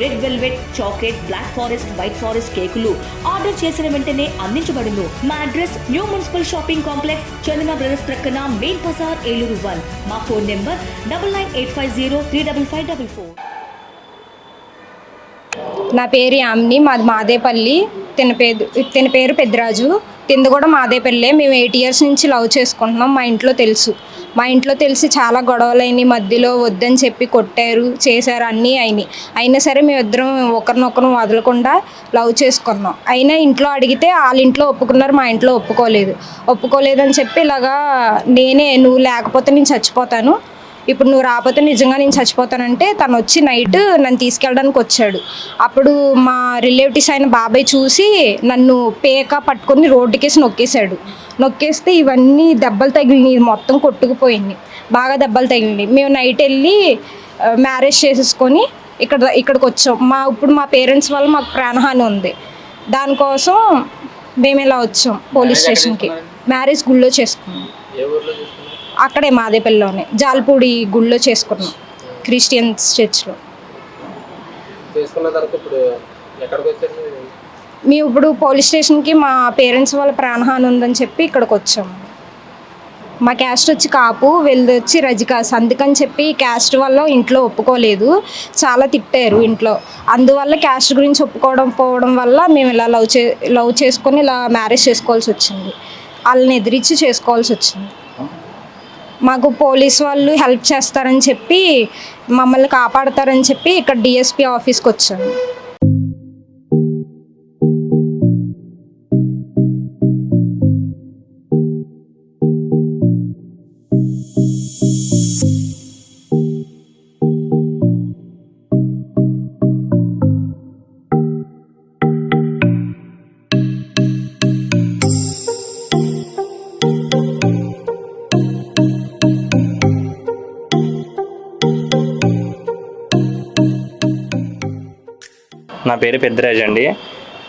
red velvet chocolate black forest white forest కేకులు order చేసిన వెంటనే అందించబడును. మా address new municipal shopping complex Chandana brothers ప్రక్కన మెయిన్ బజార్ ఏలూరు వన్. మా phone number double nine eight five zero three double five double four. నా పేరు యామిని మాది మాదేపల్లి. తిన పేరు తిన పేరు పెద్దరాజు. తింది కూడా మాదేపల్లే మేము ఎయిట్ ఇయర్స్ నుంచి లవ్ చేసుకుంటున్నాం మా ఇంట్లో తెలుసు. మా ఇంట్లో తెలిసి చాలా గొడవలు అయినాయి మధ్యలో వద్దని చెప్పి కొట్టారు చేశారు అన్నీ అయినాయి. అయినా సరే మేమిద్దరం ఒకరినొకరు వదలకుండా లవ్ చేసుకున్నాం. అయినా ఇంట్లో అడిగితే వాళ్ళ ఇంట్లో ఒప్పుకున్నారు మా ఇంట్లో ఒప్పుకోలేదు. ఒప్పుకోలేదని చెప్పి ఇలాగా నేనే నువ్వు లేకపోతే నేను చచ్చిపోతాను. ఇప్పుడు నువ్వు రాకపోతే నిజంగా నేను చచ్చిపోతానంటే తను వచ్చి నైట్ నన్ను తీసుకెళ్ళడానికి వచ్చాడు. అప్పుడు మా రిలేటివ్స్ అయిన బాబాయ్ చూసి నన్ను పేక పట్టుకొని రోడ్డుకేసి నొక్కేశాడు. నొక్కేస్తే ఇవన్నీ దెబ్బలు తగిలినాయి మొత్తం కొట్టుకుపోయింది. బాగా దెబ్బలు తగిలినాయి. మేము నైట్ వెళ్ళి మ్యారేజ్ చేసేసుకొని ఇక్కడ ఇక్కడికి వచ్చాం. మా ఇప్పుడు మా పేరెంట్స్ వల్ల మాకు ప్రాణహాని ఉంది. దానికోసం మేము ఇలా వచ్చాం పోలీస్ స్టేషన్కి. మ్యారేజ్ గుళ్ళో చేసుకున్నాం. అక్కడే మాదేపల్లిలోనే జాల్పూడి గుళ్ళో చేసుకున్నాం. క్రిస్టియన్స్ చర్చ్లో? మేము ఇప్పుడు పోలీస్ స్టేషన్కి మా పేరెంట్స్ వాళ్ళ ప్రాణహాని ఉందని చెప్పి ఇక్కడికి వచ్చాము మా క్యాస్ట్ వచ్చి కాపు వీళ్ళది వచ్చి రజికాస్ అందుకని చెప్పి క్యాస్ట్ వల్ల ఇంట్లో ఒప్పుకోలేదు. చాలా తిట్టారు ఇంట్లో. అందువల్ల క్యాస్ట్ గురించి ఒప్పుకోవడం పోవడం వల్ల మేము ఇలా లవ్ చే లవ్ చేసుకొని ఇలా మ్యారేజ్ చేసుకోవాల్సి వచ్చింది. వాళ్ళని ఎదిరించి చేసుకోవాల్సి వచ్చింది. మాకు పోలీస్ వాళ్ళు హెల్ప్ చేస్తారని చెప్పి మమ్మల్ని కాపాడతారని చెప్పి ఇక్కడ డిఎస్పి ఆఫీస్కి వచ్చాను నా పేరు పెద్దరాజ్ అండి.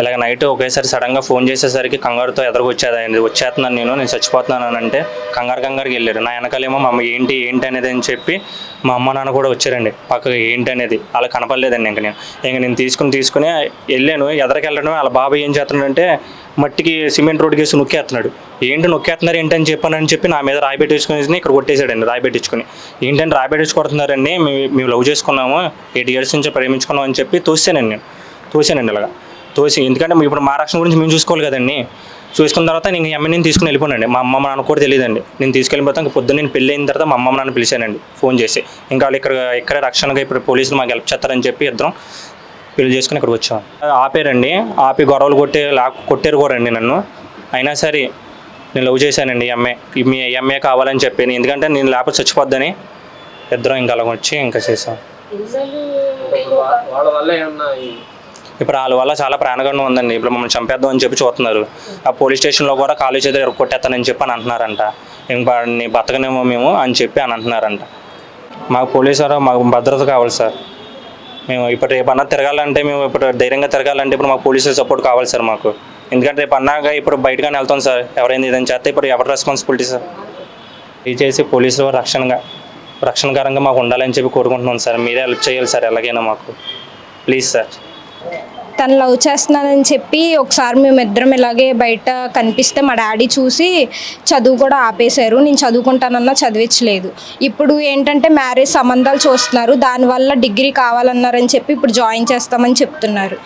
ఇలాగ నైట్ ఒకేసారి సడన్గా ఫోన్ చేసేసరికి కంగారుతో ఎదురుకు వచ్చేస్తున్నాను నేను నేను చచ్చిపోతున్నాను అంటే కంగారు కంగారుకి వెళ్ళారు. నా వెనకాలేమో మా అమ్మ ఏంటి ఏంటి అనేది అని చెప్పి మా అమ్మ నాన్న కూడా వచ్చారండి. పక్కకి ఏంటి అనేది అలా కనపడలేదండి ఇంక నేను. ఇంక నేను తీసుకుని తీసుకుని వెళ్ళాను ఎదరికి వెళ్ళడం వాళ్ళ బాబాయ్ ఏం చేస్తున్నాడంటే మట్టికి సిమెంట్ రోడ్డు వేసి నొక్కేస్తున్నాడు. ఏంటి నొక్కేస్తున్నారు ఏంటి అని చెప్పానని చెప్పి నా మీద రాయి పెట్టించుకుని ఇక్కడ కొట్టేశాడండి రాయి పెట్టించుకుని ఏంటంటే రాయి పెట్టించి మేము మేము లవ్ చేసుకున్నాము ఎయిట్ ఇయర్స్ నుంచి ప్రేమించుకున్నాం అని చెప్పి తోసానండి నేను. తోసానండి అలాగా తోసి ఎందుకంటే ఇప్పుడు మా రక్షణ గురించి మేము చూసుకోవాలి కదండి. చూసుకున్న తర్వాత నేను ఎమ్మె నేను తీసుకుని వెళ్ళిపోనండి. మా అమ్మ నాన్న కూడా తెలియదండి. నేను తీసుకెళ్ళిపోతాను ఇంకా పొద్దున్న నేను పెళ్ళి అయిన తర్వాత మా అమ్మ నాన్న పిలిచానండి. ఫోన్ చేసి ఇంకా వాళ్ళు ఇక్కడ ఇక్కడ రక్షణగా ఇప్పుడు పోలీసులు మాకు హెల్ప్ చేస్తారని చెప్పి ఇద్దరం పెళ్ళి చేసుకుని ఇక్కడికి వచ్చాం. ఆపారండి. ఆపి గొడవలు కొట్టే లా కొట్టారు కూడా అండి నన్ను. అయినా సరే నేను లవ్ చేశానండి ఎంఏ మీ ఎంఏ కావాలని చెప్పి ఎందుకంటే నేను లేకపోతే చచ్చిపోద్దని ఇద్దరం ఇంకా అలా వచ్చి ఇంకా చేసాం. వాళ్ళ వల్ల ఏమన్నా ఇప్పుడు వాళ్ళ వల్ల చాలా ప్రాణగండం ఉందండి. ఇప్పుడు మమ్మల్ని చంపేద్దాం అని చెప్పి చూస్తున్నారు. ఆ పోలీస్ స్టేషన్లో కూడా కాలేజ్ ఏదో కొట్టేస్తానని చెప్పి అని అంటున్నారంట. ఇంకా బతకనేమో మేము అని చెప్పి అని అంటున్నారంట. మాకు పోలీసు వారు మాకు భద్రత కావాలి సార్. మేము ఇప్పుడు రేపు అన్నా తిరగాలంటే మేము ఇప్పుడు ధైర్యంగా తిరగాలంటే ఇప్పుడు మాకు పోలీసుల సపోర్ట్ కావాలి సార్ మాకు. ఎందుకంటే రేపు అన్నాక ఇప్పుడు బయటగానే వెళ్తాం సార్. ఎవరైంది ఇదని చేస్తే ఇప్పుడు ఎవరి రెస్పాన్సిబిలిటీ సార్? ఇది చేసి పోలీసులు రక్షణగా రక్షణకరంగా మాకు ఉండాలని చెప్పి కోరుకుంటున్నాం సార్. మీరే హెల్ప్ చేయాలి సార్ ఎలాగైనా మాకు. Please sir. తను లవ్ చేస్తున్నానని చెప్పి ఒకసారి మేమిద్దరం ఇలాగే బయట కనిపిస్తే మా డాడీ చూసి చదువు కూడా ఆపేశారు. నేను చదువుకుంటానన్నా చదివించలేదు. ఇప్పుడు ఏంటంటే మ్యారేజ్ సంబంధాలు చూస్తున్నారు. దానివల్ల డిగ్రీ కావాలన్నారని చెప్పి ఇప్పుడు జాయిన్ చేస్తామని చెప్తున్నారు.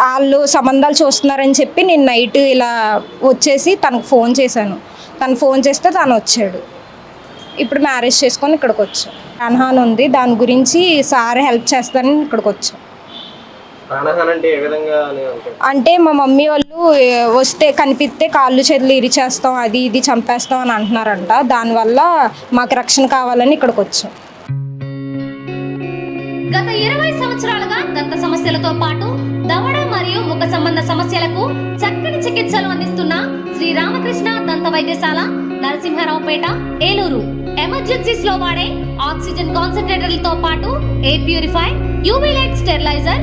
వాళ్ళు సంబంధాలు చూస్తున్నారని చెప్పి నేను నైట్ ఇలా వచ్చేసి తనకు ఫోన్ చేశాను. తను ఫోన్ చేస్తే తను వచ్చాడు. ఇప్పుడు మ్యారేజ్ చేసుకొని ఇక్కడికి వచ్చాను అన్హాన్ ఉంది. దాని గురించి సార్ హెల్ప్ చేస్తానని ఇక్కడికి వచ్చాం. అంటే ఏ విధంగా అని అనుకుంటున్నారు? అంటే మా మమ్మీ వాళ్ళు వస్తే కనిపిస్తే కాళ్ళు చేతులు ఇరిచేస్తాం అది ఇది చంపేస్తాం అని అంటున్నారంట. దానివల్ల మాకు రక్షణ కావాలని ఇక్కడికి వచ్చాం. గత ఇరవై సంవత్సరాలుగా దంత సమస్యలతో పాటు దవడ మరియు ముఖ సంబంధ సమస్యలకు చక్కని చికిత్సలు అందిస్తున్న శ్రీ రామకృష్ణ దంత వైద్యశాల నరసింహారావుపేట ఏలూరు. ఎమర్జెన్సీస్లో వాడే ఆక్సిజన్ కాన్సన్ట్రేటర్లతో పాటు air purify UV light steriliser